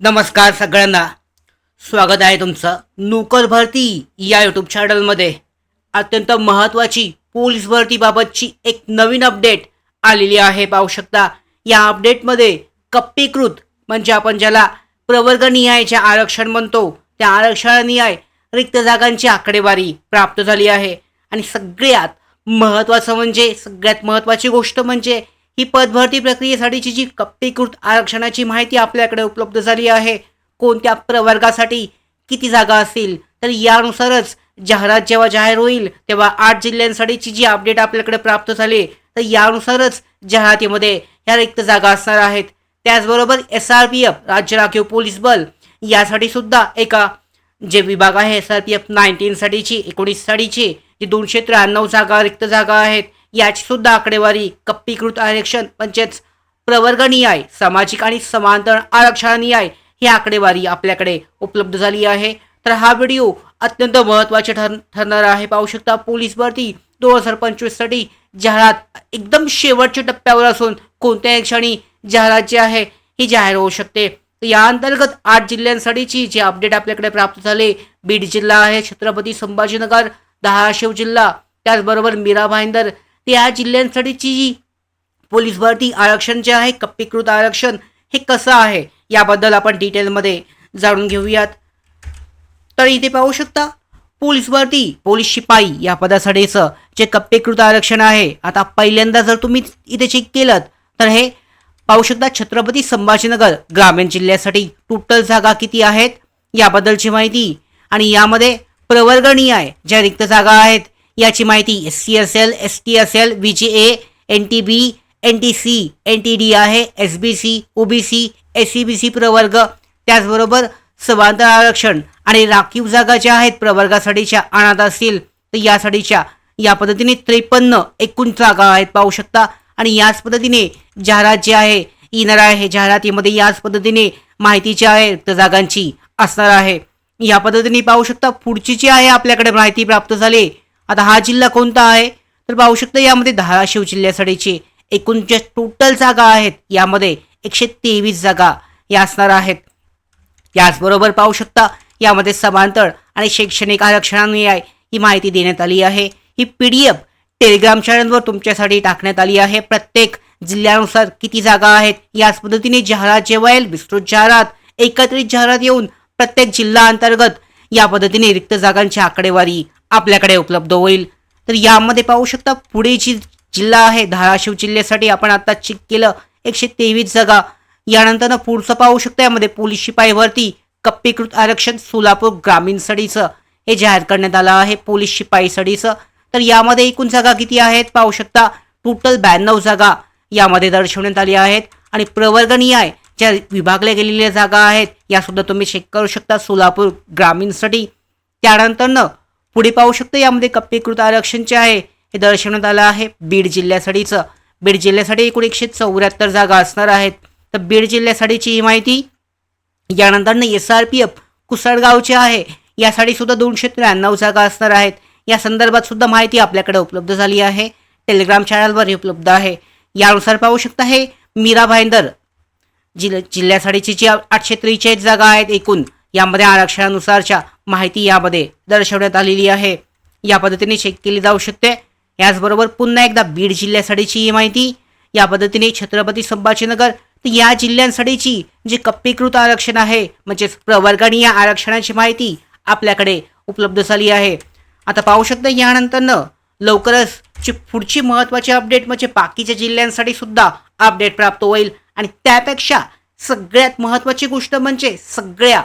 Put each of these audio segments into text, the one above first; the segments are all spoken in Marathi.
नमस्कार सगळ्यांना. स्वागत आहे तुमचं नोकर भरती या यूट्यूब चॅनलमध्ये अत्यंत महत्त्वाची पोलीस भरतीबाबतची एक नवीन अपडेट आलेली आहे पाहू शकता. या अपडेटमध्ये कप्पीकृत म्हणजे आपण ज्याला प्रवर्गनिहायचे आरक्षण म्हणतो त्या आरक्षणानिहाय रिक्त जागांची आकडेवारी प्राप्त झाली आहे. आणि सगळ्यात महत्त्वाचं म्हणजे सगळ्यात महत्त्वाची गोष्ट म्हणजे ही पदभरती प्रक्रियेसाठीची जी कप्पीकृत आरक्षणाची माहिती आपल्याकडे उपलब्ध झाली आहे कोणत्या प्रवर्गासाठी किती जागा असतील तर यानुसारच जाहिरात जेव्हा जाहीर होईल तेव्हा आठ जिल्ह्यांसाठीची जी अपडेट आपल्याकडे प्राप्त झाली तर यानुसारच जाहिरातीमध्ये ह्या रिक्त जागा असणार आहेत. त्याचबरोबर एस आर पी एफ राज्य राखीव पोलीस बल यासाठी सुद्धा एका जे विभाग आहे एस आर पी एफ नाईन्टीनसाठीची एकोणीससाठीची जी दोनशे त्र्याण्णव जागा रिक्त जागा आहेत याची सुद्धा आकडेवारी कप्पीकृत आरक्षण म्हणजेच प्रवर्गनिहाय सामाजिक आणि समांतर आरक्षणानिहाय ही आकडेवारी आपल्याकडे उपलब्ध झाली आहे. तर हा व्हिडिओ अत्यंत महत्त्वाचे ठर ठरणार आहे. पाहू शकता पोलीस भरती दोन हजार पंचवीससाठी जाहिरात एकदम शेवटच्या टप्प्यावर असून कोणत्याही क्षणी जाहिरात जी आहे ही जाहीर होऊ शकते. या अंतर्गत आठ जिल्ह्यांसाठीची जी अपडेट आपल्याकडे प्राप्त झाले बीड जिल्हा आहे छत्रपती संभाजीनगर धाराशिव जिल्हा त्याचबरोबर मीरा भाईंदर त्या जिल्ह्यांसाठीची जी पोलीस भरती आरक्षण जे आहे कप्पीकृत आरक्षण हे कसं आहे याबद्दल आपण डिटेलमध्ये जाणून घेऊयात. तर इथे पाहू शकता पोलीस भरती पोलीस शिपाई या पदासाठीचं जे कप्पेकृत आरक्षण आहे आता पहिल्यांदा जर तुम्ही इथे चेक केलं तर हे पाहू शकता छत्रपती संभाजीनगर ग्रामीण जिल्ह्यासाठी टोटल जागा किती आहेत याबद्दलची माहिती. आणि यामध्ये प्रवर्गनिहाय ज्या रिक्त जागा आहेत याची माहिती एस सी असेल एस टी असेल V J A N T B N T C N T D आहे S B C O B C S C B C प्रवर्ग. त्याचबरोबर समांतर आरक्षण आणि राखीव जागा ज्या आहेत प्रवर्गासाठीच्या अनाथ असतील तर यासाठीच्या या पद्धतीने त्रेपन्न एकूण जागा आहेत पाहू शकता. आणि याच पद्धतीने जाहिरात जी आहे येणार आहे जाहिरातीमध्ये याच पद्धतीने माहिती जी आहे रिक्त जागांची असणार आहे. या पद्धतीने पाहू शकता पुढची जी आहे आपल्याकडे माहिती प्राप्त झाली आता हा जिल्हा कोणता आहे? तर पाहू शकता यामध्ये धाराशिव जिल्ह्यासाठीची एकूण ज्या टोटल जागा आहेत. यामध्ये एकशे तेवीस जागा या असणार आहेत. याचबरोबर पाहू शकता यामध्ये समांतर आणि शैक्षणिक आरक्षणान्वये ही माहिती देण्यात आली आहे. ही पी डी एफ टेलिग्राम चॅनलवर तुमच्यासाठी टाकण्यात आली आहे. प्रत्येक जिल्ह्यानुसार किती जागा आहेत? याच पद्धतीने जाहिरात जेव्हा येईल विस्तृत जाहिरात एकत्रित जाहिरात येऊन प्रत्येक जिल्हा अंतर्गत या पद्धतीने रिक्त जागांची आकडेवारी आपल्याकडे उपलब्ध होईल. तर यामध्ये पाहू शकता पुढे जी जिल्हा आहे धाराशिव जिल्ह्यासाठी आपण आता चेक केलं. एकशे तेवीस जागा. यानंतर पुढचं पाहू शकता यामध्ये पोलीस शिपाई भरती कप्पीकृत आरक्षण सोलापूर ग्रामीणसाठीचं हे जाहीर करण्यात आलं आहे पोलीस शिपाईसाठीचं तर यामध्ये एकूण जागा किती आहेत? पाहू शकता टोटल ब्याण्णव जागा यामध्ये दर्शवण्यात आल्या आहेत. आणि प्रवर्गनिहाय ज्या विभागल्या गेलेल्या जागा आहेत यासुद्धा तुम्ही चेक करू शकता सोलापूर ग्रामीणसाठी त्यानंतरनं पुढे पाहू शकता यामध्ये कप्पीकृत आरक्षण जे आहे. हे दर्शवण्यात आलं आहे. बीड जिल्ह्यासाठीचं. बीड जिल्ह्यासाठी एकूण एकशे चौऱ्याहत्तर जागा असणार आहेत. तर बीड जिल्ह्यासाठीची ही माहिती यानंतर एस आर पी एफ कुसळगावची आहे. यासाठी सुद्धा दोनशे त्र्याण्णव जागा असणार आहेत. या संदर्भात सुद्धा माहिती आपल्याकडे उपलब्ध झाली आहे. टेलिग्राम चॅनलवर उपलब्ध आहे. यानुसार पाहू शकता हे मीरा भाईंदर. जिल्ह्यासाठीची जी आठशे त्रेचाळीस जागा आहेत एकूण. यामध्ये आरक्षणानुसारच्या माहिती यामध्ये दर्शवण्यात आलेली आहे. या पद्धतीने चेक केली जाऊ शकते. याचबरोबर पुन्हा एकदा बीड जिल्ह्यासाठीची ही माहिती या पद्धतीने छत्रपती संभाजीनगर तर या जिल्ह्यांसाठीची जी कप्पीकृत आरक्षण आहे म्हणजेच प्रवर्गणीय आरक्षणाची माहिती आपल्याकडे उपलब्ध झाली आहे. आता पाहू शकता यानंतरनं लवकरच जी पुढची महत्त्वाची अपडेट म्हणजे बाकीच्या जिल्ह्यांसाठी सुद्धा अपडेट प्राप्त होईल. आणि त्यापेक्षा सगळ्यात महत्त्वाची गोष्ट म्हणजे सगळ्या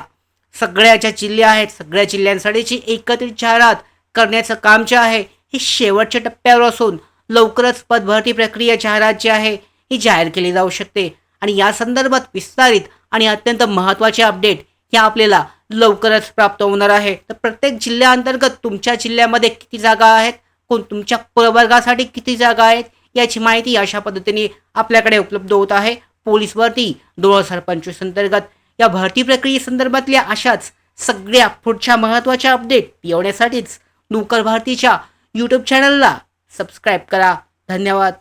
सगळ्या ज्या आहेत. सगळ्या जिल्ह्यांसाठीची एकत्रित जाहिरात करण्याचं काम जे आहे हे शेवटच्या टप्प्यावर असून लवकरच पदभरती प्रक्रिया जाहिरात जी आहे ही जाहीर केली जाऊ शकते. आणि या संदर्भात विस्तारित आणि अत्यंत महत्त्वाचे अपडेट ह्या आपल्याला लवकरच प्राप्त होणार आहे. तर प्रत्येक जिल्ह्याअंतर्गत तुमच्या जिल्ह्यामध्ये किती जागा आहेत? कोण तुमच्या प्रवर्गासाठी किती जागा आहेत? याची माहिती अशा पद्धतीने आपल्याकडे उपलब्ध होत आहे. पोलीस भरती दोन हजार पंचवीस अंतर्गत या भरती प्रक्रियेसंदर्भातल्या अशाच सगळ्या पुढच्या महत्त्वाच्या अपडेट येवण्यासाठीच नोकर भारतीच्या यूट्यूब चॅनलला सबस्क्राईब करा. धन्यवाद.